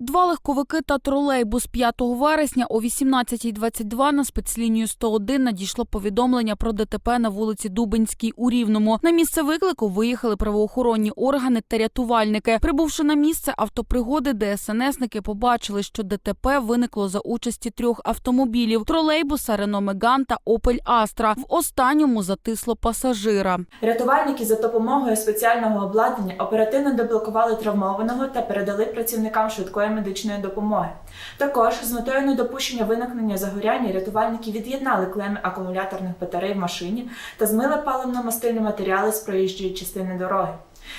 Два легковики та тролейбус 5 вересня о 18.22 на спецлінію 101 надійшло повідомлення про ДТП на вулиці Дубинській у Рівному. На місце виклику виїхали правоохоронні органи та рятувальники. Прибувши на місце автопригоди, ДСНСники побачили, що ДТП виникло за участі трьох автомобілів: тролейбуса Рено Меган та Опель Астра. В останньому затисло пасажира. Рятувальники за допомогою спеціального обладнання оперативно деблокували травмованого та передали працівникам швидкої медичної допомоги. Також з метою недопущення виникнення загоряння рятувальники від'єднали клеми акумуляторних батарей в машині та змили паливно-мастильні матеріали з проїжджої частини дороги.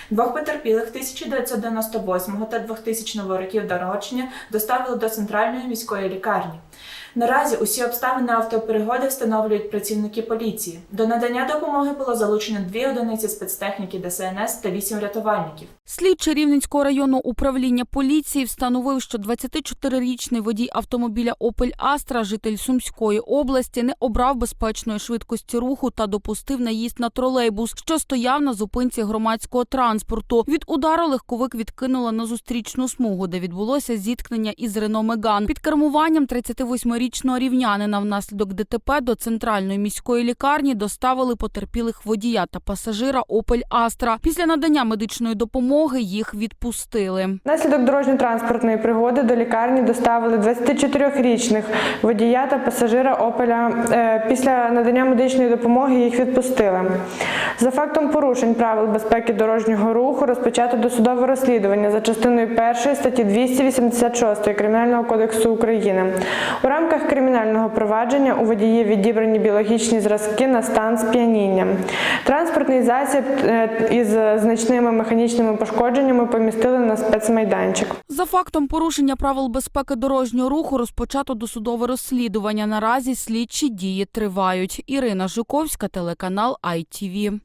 Двох потерпілих 1998 та 2000 років народження доставили до центральної міської лікарні. Наразі усі обставини автоперегоди встановлюють працівники поліції. До надання допомоги було залучено дві одиниці спецтехніки ДСНС та вісім рятувальників. Слідчий Рівненського районного управління поліції встановив, що 24-річний водій автомобіля Опель Астра, житель Сумської області, не обрав безпечної швидкості руху та допустив наїзд на тролейбус, що стояв на зупинці громадського транспорту. Від удару легковик відкинула на зустрічну смугу, де відбулося зіткнення із Рено Меган. Під кермуванням 38-річного рівнянина внаслідок ДТП до центральної міської лікарні доставили потерпілих водія та пасажира Опель Астра. Після надання медичної допомоги їх відпустили. Внаслідок дорожньо-транспортної пригоди до лікарні доставили 24-річних водія та пасажира Опеля. Е, Після надання медичної допомоги їх відпустили. За фактом порушень правил безпеки дорожнього руху розпочато досудове розслідування за частиною 1 статті 286 Кримінального кодексу України. У рамках кримінального провадження у водіїв відібрані біологічні зразки на стан сп'яніння. Транспортний засіб е, із значними механічними пошкодженнями помістили на спецмайданчик. За фактом порушення правил безпеки дорожнього руху розпочато досудове розслідування. Наразі слідчі дії тривають. Ірина Жуковська, телеканал ITV.